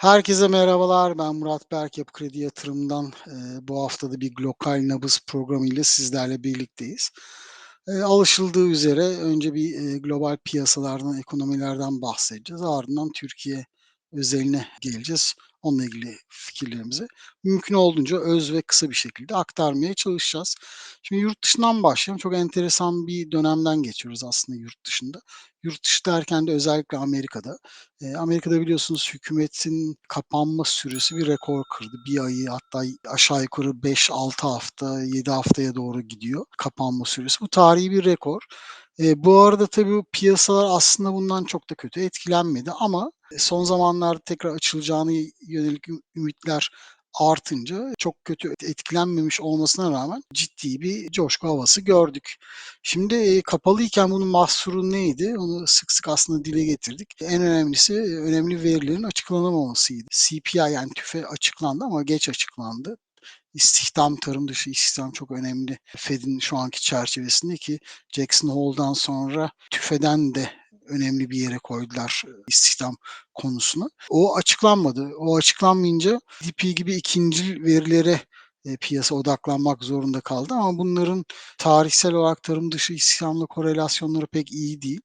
Herkese merhabalar. Ben Murat Berk, Yapı Kredi Yatırım'dan. Eee, bu hafta da bir Global Nabız programıyla sizlerle birlikteyiz. Eee, alışıldığı üzere önce bir, eee, global piyasalardan, ekonomilerden bahsedeceğiz. Ardından Türkiye özeline geleceğiz. Onunla ilgili fikirlerimizi mümkün olduğunca öz ve kısa bir şekilde aktarmaya çalışacağız. Şimdi yurt dışından başlayalım. Çok enteresan bir dönemden geçiyoruz aslında yurt dışında. Yurt dışı derken de özellikle Amerika'da. Eee, Amerika'da biliyorsunuz hükümetin kapanma süresi bir rekor kırdı. Bir ayı hatta aşağı yukarı 5-6 hafta, 7 haftaya doğru gidiyor kapanma süresi. Bu tarihi bir rekor. Eee, bu arada tabii bu piyasalar aslında bundan çok da kötü etkilenmedi ama son zamanlarda tekrar açılacağına yönelik ümitler artınca çok kötü etkilenmemiş olmasına rağmen ciddi bir coşku havası gördük. Şimdi, eee, kapalıyken bunun mahsuru neydi? Onu sık sık aslında dile getirdik. En önemlisi, eee, önemli verilerin açıklanamamasıydı. CPI yani TÜFE açıklandı ama geç açıklandı. İstihdam, tarım dışı istihdam çok önemli Fed'in şu anki çerçevesinde ki Jackson Hole'dan sonra TÜFE'den de önemli bir yere koydular e, istihdam konusunu. O açıklanmadı. O açıklanmayınca GDP gibi ikincil verilere e, piyasa odaklanmak zorunda kaldı ama bunların tarihsel olarak tarım dışı istihdamla korelasyonları pek iyi değil.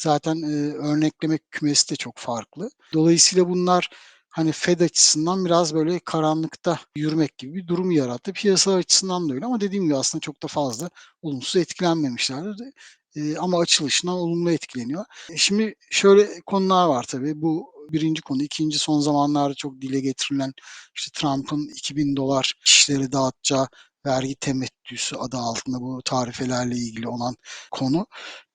Zaten e, örneklemek kümesi de çok farklı. Dolayısıyla bunlar hani Fed açısından biraz böyle karanlıkta yürümek gibi bir durum yarattı. Piyasa açısından da öyle ama dediğim gibi aslında çok da fazla olumsuz etkilenmemişlerdi. Eee, ama açılışından olumlu etkileniyor. E, şimdi şöyle konular var tabii. Bu birinci konu. İkinci son zamanlarda çok dile getirilen işte Trump'ın $2000 kişilere dağıtacağı vergi temettüsü adı altında bu tarifelerle ilgili olan konu.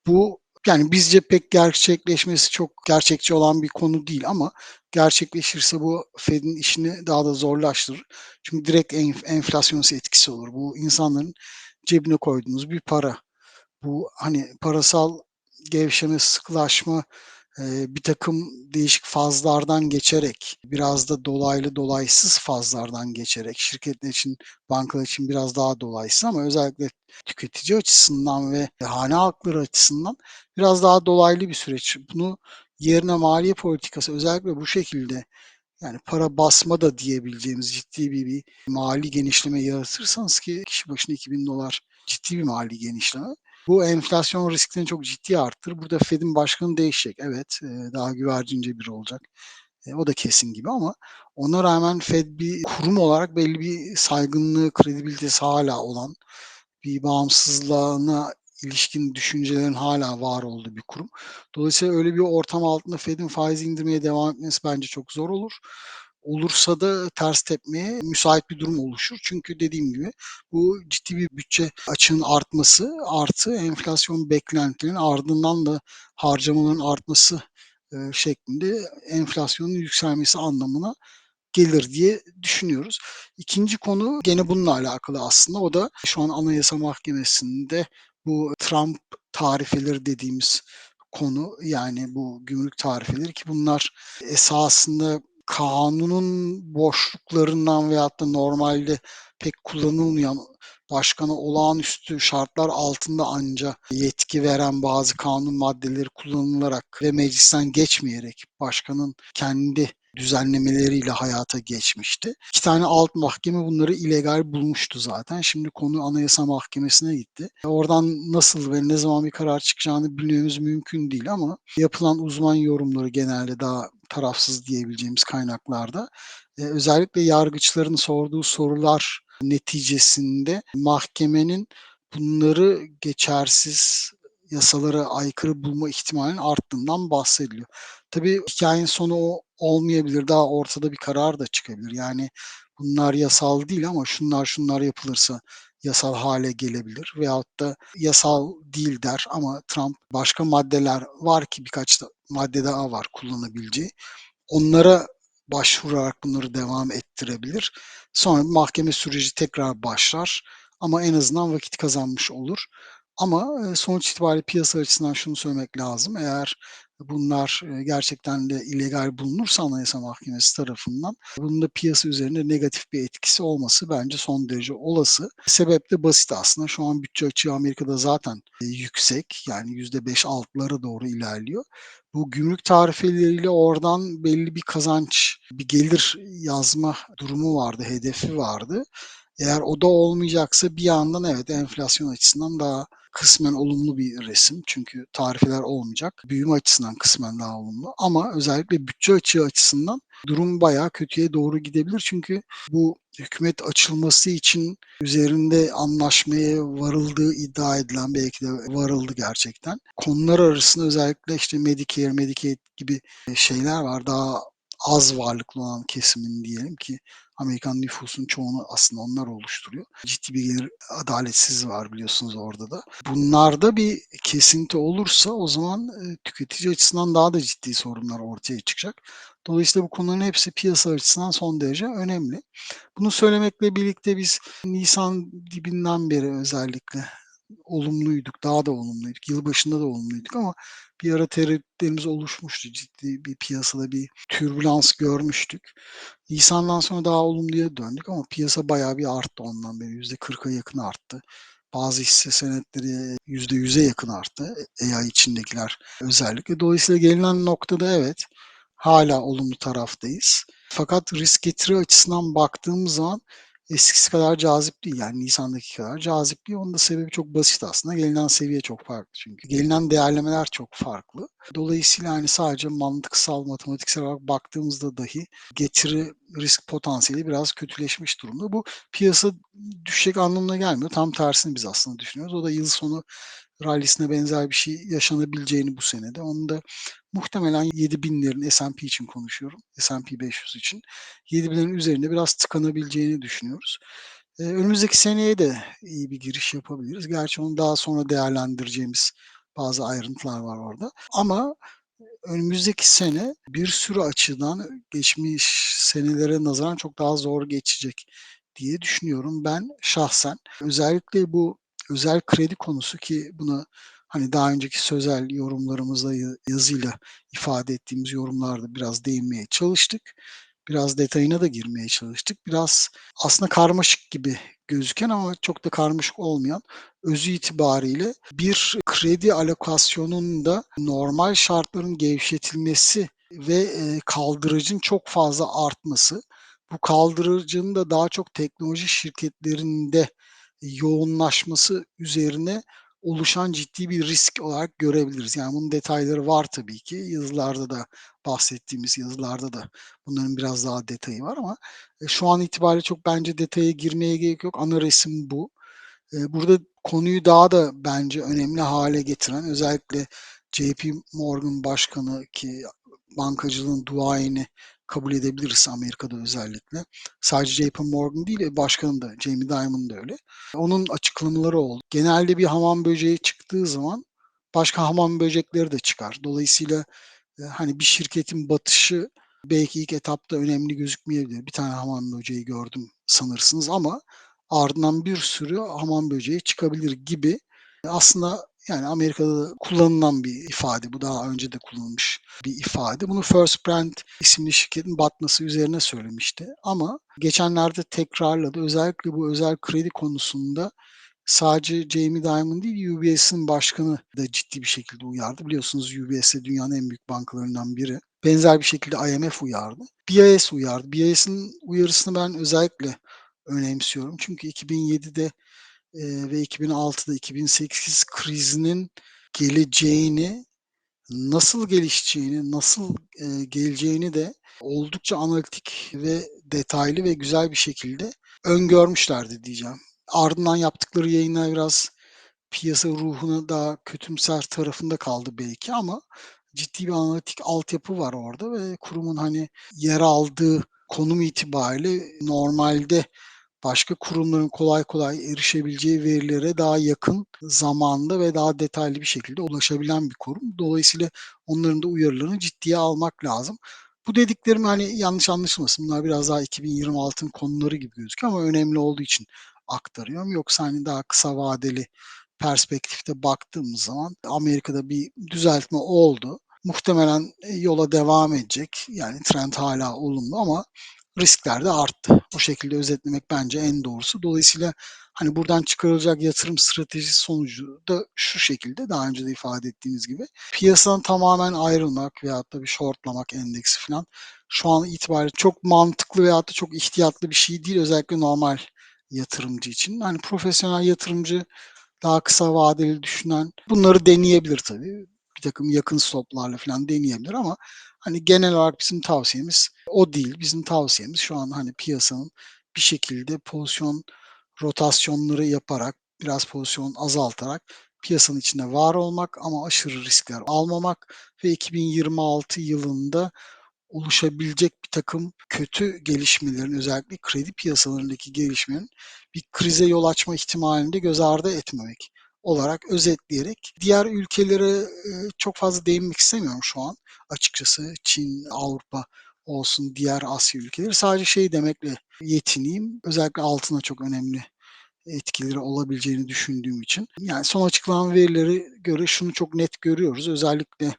Bu yani bizce pek gerçekleşmesi çok gerçekçi olan bir konu değil ama gerçekleşirse bu Fed'in işini daha da zorlaştırır. Çünkü direkt enf enflasyonist etkisi olur. Bu insanların cebine koyduğunuz bir para. Bu, hani, parasal gevşeme, sıkılaşma, eee, birtakım değişik fazlardan geçerek, biraz da dolaylı dolaysız fazlardan geçerek, şirketler için, bankalar için biraz daha dolaysız ama özellikle tüketici açısından ve hane halkları açısından biraz daha dolaylı bir süreç. Bunu yerine maliye politikası özellikle bu şekilde, yani para basma da diyebileceğimiz ciddi bir bir mali genişleme yaratırsanız ki kişi başına $2000 ciddi bir mali genişleme. Bu enflasyon riskini çok ciddi arttırır. Burada Fed'in başkanı değişecek. Evet, eee, daha güvercince biri olacak. Eee, o da kesin gibi ama ona rağmen Fed bir kurum olarak belli bir saygınlığı, kredibilitesi hâlâ olan, bir bağımsızlığına ilişkin düşüncelerin hâlâ var olduğu bir kurum. Dolayısıyla öyle bir ortam altında Fed'in faiz indirmeye devam etmesi bence çok zor olur. Olursa da ters tepmeye müsait bir durum oluşur. Çünkü dediğim gibi bu ciddi bir bütçe açığının artması artı enflasyon beklentilerinin ardından da harcamaların artması, eee, şeklinde enflasyonun yükselmesi anlamına gelir diye düşünüyoruz. İkinci konu gene bununla alakalı aslında. O da şu an Anayasa Mahkemesi'nde bu Trump tarifeleri dediğimiz konu, yani bu gümrük tarifeleri ki bunlar esasında kanunun boşluklarından veyahut da normalde pek kullanılmayan, başkana olağanüstü şartlar altında anca yetki veren bazı kanun maddeleri kullanılarak ve meclisten geçmeyerek başkanın kendi düzenlemeleriyle hayata geçmişti. 2 tane alt mahkeme bunları illegal bulmuştu zaten. Şimdi konu Anayasa Mahkemesi'ne gitti. Oradan nasıl ve ne zaman bir karar çıkacağını bilmemiz mümkün değil ama yapılan uzman yorumları genelde daha tarafsız diyebileceğimiz kaynaklarda, eee, özellikle yargıçların sorduğu sorular neticesinde mahkemenin bunları geçersiz, yasalara aykırı bulma ihtimalinin arttığından bahsediliyor. Tabii hikâyenin sonu o olmayabilir. Daha ortada bir karar da çıkabilir. Yani bunlar yasal değil ama şunlar şunlar yapılırsa yasal hâle gelebilir veyahut da yasal değil der ama Trump başka maddeler var ki birkaç da madde daha var kullanabileceği. Onlara başvurarak bunları devam ettirebilir. Sonra mahkeme süreci tekrar başlar ama en azından vakit kazanmış olur. Ama, eee, sonuç itibariyle piyasa açısından şunu söylemek lazım. Eğer bunlar, eee, gerçekten de illegal bulunursa Anayasa Mahkemesi tarafından bunun da piyasa üzerinde negatif bir etkisi olması bence son derece olası. Sebep de basit aslında. Şu an bütçe açığı Amerika'da zaten, eee, yüksek. Yani %5-6'lara doğru ilerliyor. Bu gümrük tarifeleriyle oradan belli bir kazanç, bir gelir yazma durumu vardı, hedefi vardı. Eğer o da olmayacaksa bir yandan evet enflasyon açısından daha kısmen olumlu bir resim. Çünkü tarifeler olmayacak. Büyüme açısından kısmen daha olumlu ama özellikle bütçe açığı açısından durum bayağı kötüye doğru gidebilir. Çünkü bu hükümet açılması için üzerinde anlaşmaya varıldığı iddia edilen belki de varıldı gerçekten. Konular arasında özellikle işte Medicare, Medicaid gibi şeyler var. Daha az varlıklı olan kesimin diyelim ki Amerikan nüfusun çoğunu aslında onlar oluşturuyor. Ciddi bir gelir adaletsiz var biliyorsunuz orada da. Bunlarda bir kesinti olursa o zaman e, tüketici açısından daha da ciddi sorunlar ortaya çıkacak. Dolayısıyla bu konuların hepsi piyasa açısından son derece önemli. Bunu söylemekle birlikte biz Nisan dibinden beri özellikle olumluyduk, daha da olumluyduk. Yılbaşında da olumluyduk ama bir ara tereddütlerimiz oluşmuştu. Ciddi bir piyasada bir türbülans görmüştük. Nisan'dan sonra daha olumluya döndük ama piyasa bayağı bir arttı ondan beri. %40'a yakın arttı. Bazı hisse senetleri %100'e yakın arttı. AI içindekiler özellikle. Dolayısıyla gelinen noktada evet hala olumlu taraftayız. Fakat risk getiri açısından baktığımız zaman eskisi kadar cazip değil. Yani Nisan'daki kadar cazip değil. Onun da sebebi çok basit aslında. Gelinen seviye çok farklı çünkü. Gelinen değerlemeler çok farklı. Dolayısıyla hani sadece mantıksal, matematiksel olarak baktığımızda dahi getiri risk potansiyeli biraz kötüleşmiş durumda. Bu piyasa düşecek anlamına gelmiyor. Tam tersini biz aslında düşünüyoruz. O da yıl sonu rallisine benzer bir şey yaşanabileceğini bu senede. Onu da muhtemelen 7000'lerin S&P için konuşuyorum. S&P 500 için. 7000'lerin üzerinde biraz tıkanabileceğini düşünüyoruz. Ee, önümüzdeki seneye de iyi bir giriş yapabiliriz. Gerçi onu daha sonra değerlendireceğimiz bazı ayrıntılar var orada. Ama önümüzdeki sene bir sürü açıdan geçmiş senelere nazaran çok daha zor geçecek diye düşünüyorum ben şahsen. Özellikle bu özel kredi konusu ki buna hani daha önceki sözel yorumlarımızda yazıyla ifade ettiğimiz yorumlarda biraz değinmeye çalıştık. Biraz detayına da girmeye çalıştık. Biraz aslında karmaşık gibi gözüken ama çok da karmaşık olmayan özü itibariyle bir kredi alokasyonunda normal şartların gevşetilmesi ve e, kaldırıcın çok fazla artması. Bu kaldırıcının da daha çok teknoloji şirketlerinde yoğunlaşması üzerine oluşan ciddi bir risk olarak görebiliriz. Yani bunun detayları var tabii ki. Yazılarda da bahsettiğimiz yazılarda da bunların biraz daha detayı var ama e, şu an itibariyle çok bence detaya girmeye gerek yok. Ana resim bu. E, burada konuyu daha da bence önemli hale getiren özellikle JP Morgan Başkanı ki bankacılığın duayeni kabul edebiliriz Amerika'da özellikle. Sadece JP Morgan değil, e, başkanı da Jamie Dimon da öyle. Onun açıklamaları oldu. Genelde bir hamam böceği çıktığı zaman başka hamam böcekleri de çıkar. Dolayısıyla e, hani bir şirketin batışı belki ilk etapta önemli gözükmeyebilir. Bir tane hamam böceği gördüm sanırsınız ama ardından bir sürü hamam böceği çıkabilir gibi aslında yani Amerika'da kullanılan bir ifade. Bu daha önce de kullanılmış bir ifade. Bunu First Brand isimli şirketin batması üzerine söylemişti. Ama geçenlerde tekrarladı. Özellikle bu özel kredi konusunda sadece Jamie Dimon değil UBS'in başkanı da ciddi bir şekilde uyardı. Biliyorsunuz UBS dünyanın en büyük bankalarından biri. Benzer bir şekilde IMF uyardı. BIS uyardı. BIS'in uyarısını ben özellikle önemsiyorum. Çünkü 2007'de ve 2006'da 2008 krizinin geleceğini, nasıl gelişeceğini, nasıl e, geleceğini de oldukça analitik ve detaylı ve güzel bir şekilde öngörmüşlerdi diyeceğim. Ardından yaptıkları yayınlar biraz piyasa ruhuna daha kötümser tarafında kaldı belki ama ciddi bir analitik altyapı var orada ve kurumun hani yer aldığı konum itibariyle normalde başka kurumların kolay kolay erişebileceği verilere daha yakın zamanda ve daha detaylı bir şekilde ulaşabilen bir kurum. Dolayısıyla onların da uyarılarını ciddiye almak lazım. Bu dediklerim hani yanlış anlaşılmasın. Bunlar biraz daha 2026'ın konuları gibi gözüküyor ama önemli olduğu için aktarıyorum. Yoksa hani daha kısa vadeli perspektifte baktığımız zaman Amerika'da bir düzeltme oldu. muhtemelen, eee, yola devam edecek. Yani trend hâlâ olumlu ama riskler de arttı. Bu şekilde özetlemek bence en doğrusu. Dolayısıyla, hani, buradan çıkarılacak yatırım stratejisi sonucu da şu şekilde, daha önce de ifade ettiğimiz gibi, piyasadan tamamen ayrılmak veyahut da bir shortlamak endeksi filan şu an itibariyle çok mantıklı veyahut da çok ihtiyatlı bir şey değil, özellikle normal yatırımcı için. Hani, profesyonel yatırımcı, daha kısa vadeli düşünen bunları deneyebilir tabii. Birtakım yakın stoplarla filan deneyebilir ama, hani, genel olarak bizim tavsiyemiz o değil. Bizim tavsiyemiz şu an, hani, piyasanın bir şekilde pozisyon rotasyonları yaparak, biraz pozisyon azaltarak piyasanın içinde var olmak ama aşırı riskler almamak ve 2026 yılında oluşabilecek birtakım kötü gelişmelerin, özellikle kredi piyasalarındaki gelişmelerin bir krize yol açma ihtimalini de göz ardı etmemek olarak özetleyerek diğer ülkelere, eee, çok fazla değinmek istemiyorum şu an açıkçası. Çin, Avrupa olsun, diğer Asya ülkeleri. Sadece şey demekle yetineyim, özellikle altına çok önemli etkileri olabileceğini düşündüğüm için. Yani son açıklanan verilere göre şunu çok net görüyoruz. Özellikle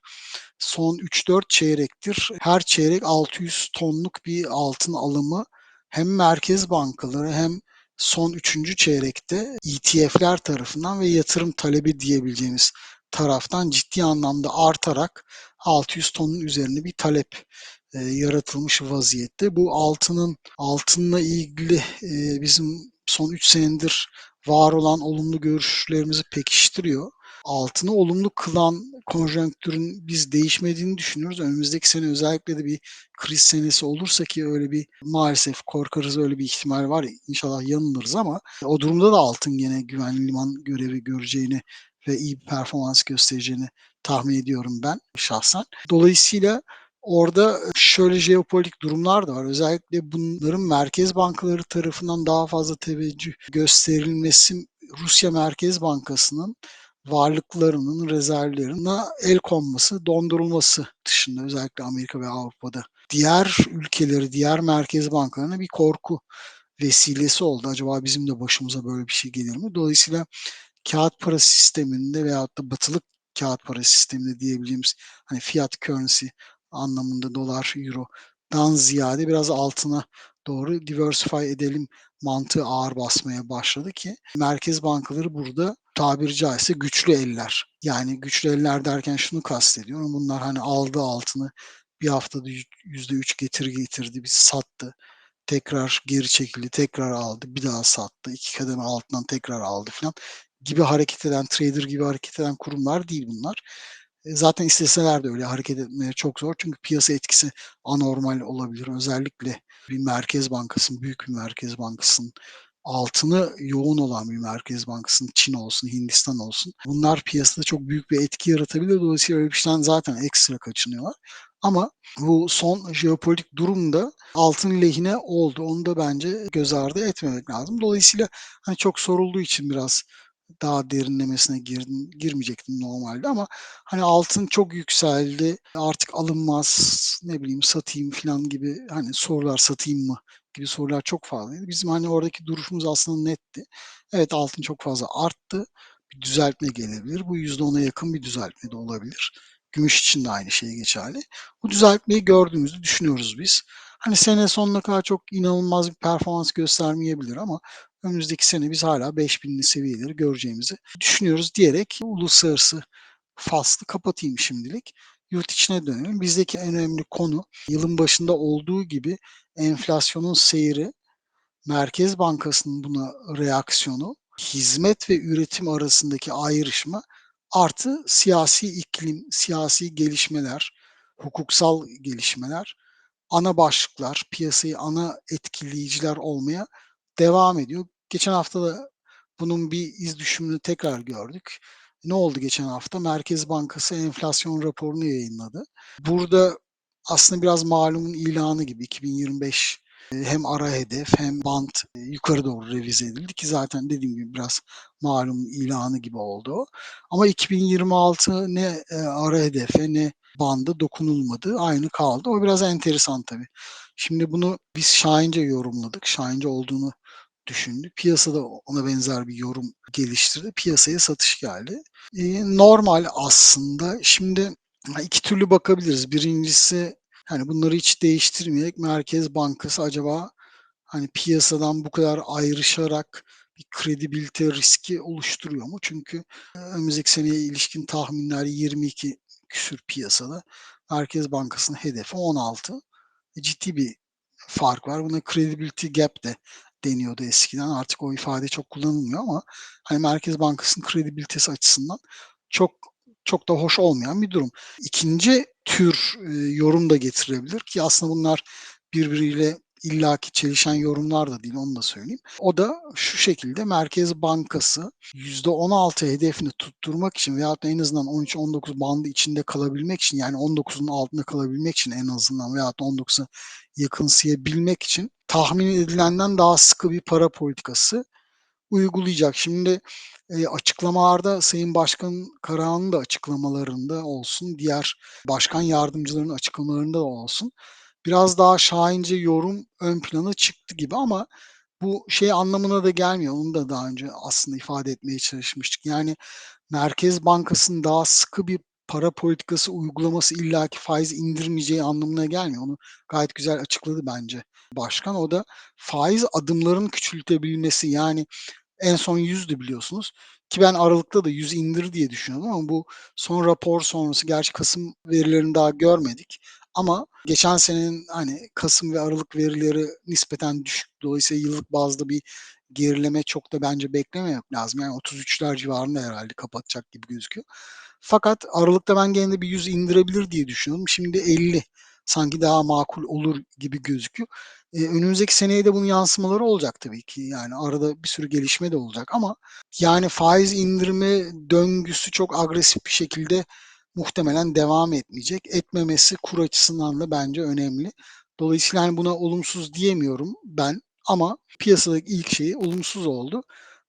son 3-4 çeyrektir her çeyrek 600 tonluk bir altın alımı hem merkez bankaları hem son 3. çeyrekte ETF'ler tarafından ve yatırım talebi diyebileceğimiz taraftan ciddi anlamda artarak 600 tonun üzerinde bir talep, eee, yaratılmış vaziyette. Bu altının altınla ilgili, eee, bizim son 3 senedir var olan olumlu görüşlerimizi pekiştiriyor. Altını olumlu kılan konjonktürün biz değişmediğini düşünüyoruz. Önümüzdeki sene özellikle de bir kriz senesi olursa ki öyle bir maalesef korkarız öyle bir ihtimal var. İnşallah yanılırız ama o durumda da altın gene güvenli liman görevi göreceğini ve iyi bir performans göstereceğini tahmin ediyorum ben şahsen. Dolayısıyla orada şöyle jeopolitik durumlar da var. Özellikle bunların merkez bankaları tarafından daha fazla teveccüh gösterilmesi Rusya Merkez Bankası'nın varlıklarının, rezervlerine el konması, dondurulması dışında özellikle Amerika ve Avrupa'da diğer ülkeleri, diğer merkez bankalarına bir korku vesilesi oldu. Acaba bizim de başımıza böyle bir şey gelir mi? Dolayısıyla kağıt para sisteminde veyahut da batılı kağıt para sisteminde diyebileceğimiz hani fiat currency anlamında dolar, eurodan ziyade biraz altına doğru diversify edelim mantığı ağır basmaya başladı ki merkez bankaları burada tabiri caizse güçlü eller. Yani güçlü eller derken şunu kastediyorum. Bunlar hani aldı altını bir haftada %3 getiri getirdi, bir sattı. Tekrar geri çekildi, tekrar aldı, bir daha sattı. 2 kademe altından tekrar aldı filan gibi hareket eden, trader gibi hareket eden kurumlar değil bunlar. E, zaten isteseler de öyle hareket etmeye çok zor. Çünkü piyasa etkisi anormal olabilir. Özellikle bir merkez bankasının, büyük bir merkez bankasının altını yoğun olan bir merkez bankasının Çin olsun, Hindistan olsun. Bunlar piyasada çok büyük bir etki yaratabilir. Dolayısıyla öyle bir şeyden zaten ekstra kaçınıyorlar. Ama bu son jeopolitik durumda altın lehine oldu. Onu da bence göz ardı etmemek lazım. Dolayısıyla hani çok sorulduğu için biraz daha derinlemesine girdim, girmeyecektim normalde ama hani altın çok yükseldi, artık alınmaz, ne bileyim satayım filan gibi hani sorular satayım mı gibi sorular çok fazlaydı. Bizim hani oradaki duruşumuz aslında netti. Evet altın çok fazla arttı. Bir düzeltme gelebilir. Bu %10'a yakın bir düzeltme de olabilir. Gümüş için de aynı şey geçerli. Bu düzeltmeyi gördüğümüzü düşünüyoruz biz. Hani sene sonuna kadar çok inanılmaz bir performans göstermeyebilir ama önümüzdeki sene biz hala 5000'li seviyeleri göreceğimizi düşünüyoruz diyerek uluslararası faslı kapatayım şimdilik. Yurt içine dönelim. Bizdeki en önemli konu yılın başında olduğu gibi enflasyonun seyri, Merkez Bankası'nın buna reaksiyonu, hizmet ve üretim arasındaki ayrışma artı siyasi iklim, siyasi gelişmeler, hukuksal gelişmeler, ana başlıklar, piyasayı ana etkileyiciler olmaya devam ediyor. Geçen hafta da bunun bir iz düşümünü tekrar gördük. Ne oldu geçen hafta? Merkez Bankası enflasyon raporunu yayınladı. Burada aslında biraz malumun ilanı gibi 2025 hem ara hedef hem bant yukarı doğru revize edildi ki zaten dediğim gibi biraz malum ilanı gibi oldu. Ama 2026 ne ara hedefe ne banda dokunulmadı. Aynı kaldı. O biraz enteresan tabii. Şimdi bunu biz şahince yorumladık. Şahince olduğunu düşündük. Piyasada ona benzer bir yorum geliştirdi. Piyasaya satış geldi. Ee, normal aslında. Şimdi 2 türlü bakabiliriz. Birincisi, hani, bunları hiç değiştirmeyerek Merkez Bankası acaba, hani, piyasadan bu kadar ayrışarak bir kredibilite riski oluşturuyor mu? Çünkü, eee, önümüzdeki seneye ilişkin tahminler 22 küsur piyasada. Merkez Bankası'nın hedefi 16. E, ciddi bir fark var. Buna credibility gap de deniyordu eskiden. Artık o ifade çok kullanılmıyor ama, hani, Merkez Bankası'nın kredibilitesi açısından çok çok da hoş olmayan bir durum. İkinci tür, eee, yorum da getirilebilir ki aslında bunlar birbiriyle illaki çelişen yorumlar da değil, onu da söyleyeyim. O da şu şekilde: Merkez Bankası %16 hedefini tutturmak için veyahut da en azından 13-19 bandı içinde kalabilmek için, yani 19'un altında kalabilmek için en azından veyahut da 19'a yakınsayabilmek için tahmin edilenden daha sıkı bir para politikası uygulayacak. Şimdi, eee, açıklamalarda Sayın Başkan Karahan'ın da açıklamalarında olsun, diğer başkan yardımcılarının açıklamalarında da olsun, biraz daha şahince yorum ön plana çıktı gibi ama bu şey anlamına da gelmiyor. Onu da daha önce aslında ifade etmeye çalışmıştık. Yani Merkez Bankası'nın daha sıkı bir para politikası uygulaması illaki faiz indirmeyeceği anlamına gelmiyor. Onu gayet güzel açıkladı bence başkan. O da faiz adımlarının küçültebilmesi. Yani en son 100'dü biliyorsunuz ki ben aralıkta da 100 indir diye düşünüyordum ama bu son rapor sonrası gerçi kasım verilerini daha görmedik ama geçen senenin, hani, kasım ve aralık verileri nispeten düşük. Dolayısıyla yıllık bazda bir gerileme çok da bence beklememek lazım. Yani 33'ler civarında herhâlde kapatacak gibi gözüküyor. Fakat aralıkta ben gene de bir 100 indirebilir diye düşünüyordum. Şimdi 50 sanki daha makul olur gibi gözüküyor. Eee, önümüzdeki seneye de bunun yansımaları olacak tabii ki. Yani arada bir sürü gelişme de olacak ama yani faiz indirme döngüsü çok agresif bir şekilde muhtemelen devam etmeyecek. Etmemesi kur açısından da bence önemli. Dolayısıyla, hani, buna olumsuz diyemiyorum ben ama piyasadaki ilk şeyi olumsuz oldu.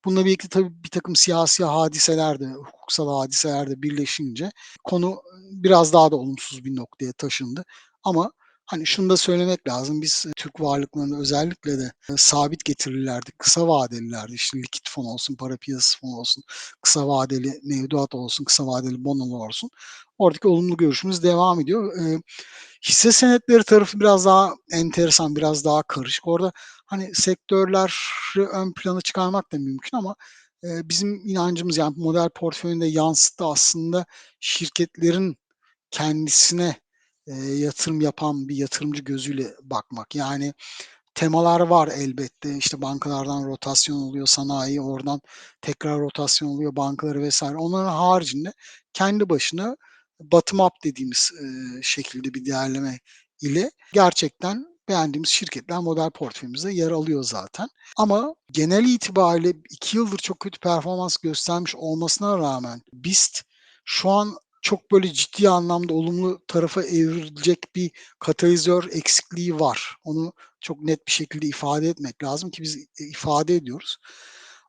Bununla birlikte tabii birtakım siyasi hadiseler de, hukuksal hadiseler de birleşince konu biraz daha da olumsuz bir noktaya taşındı ama, hani, şunu da söylemek lazım. Biz Türk varlıklarında özellikle de sabit getirilerde, kısa vadelilerde, işte, likit fon olsun, para piyasası fonu olsun, kısa vadeli mevduat olsun, kısa vadeli bonolar olsun, oradaki olumlu görüşümüz devam ediyor. Eee, hisse senetleri tarafı biraz daha enteresan, biraz daha karışık. Orada, hani, sektörleri ön plana çıkarmak da mümkün ama, eee, bizim inancımız, yani model portföyünde yansıttı aslında şirketlerin kendisine, eee, yatırım yapan bir yatırımcı gözüyle bakmak. Yani temalar var elbette. İşte, bankalardan rotasyon oluyor, sanayi, oradan tekrar rotasyon oluyor, bankaları vs. Onların haricinde kendi başına bottom up dediğimiz, eee, şekilde bir değerleme ile gerçekten beğendiğimiz şirketler model portföyümüzde yer alıyor zaten. Ama genel itibariyle 2 yıldır çok kötü performans göstermiş olmasına rağmen BIST şu an çok böyle ciddi anlamda olumlu tarafa evrilecek bir katalizör eksikliği var. Onu çok net bir şekilde ifade etmek lazım ki biz, eee, ifade ediyoruz.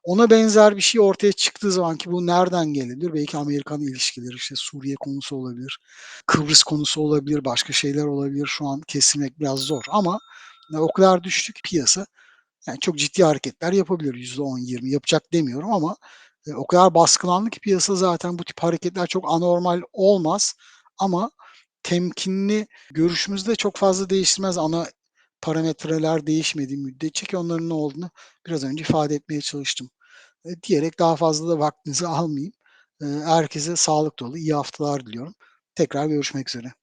Ona benzer bir şey ortaya çıktığı zaman ki bu nereden gelebilir? Belki Amerikan ilişkileri, işte, Suriye konusu olabilir, Kıbrıs konusu olabilir, başka şeyler olabilir. Şu an kestirmek biraz zor ama o kadar düştü ki piyasa, yani çok ciddi hareketler yapabilir. %10-20 yapacak demiyorum ama, eee, o kadar baskılandı ki piyasa zaten bu tip hareketler çok anormal olmaz ama temkinli görüşümüzü de çok fazla değiştirmez ana parametreler değişmediği müddetçe ki onların ne olduğunu biraz önce ifade etmeye çalıştım, eee, diyerek daha fazla da vaktinizi almayayım. Eee, herkese sağlık dolu iyi haftalar diliyorum. Tekrar görüşmek üzere.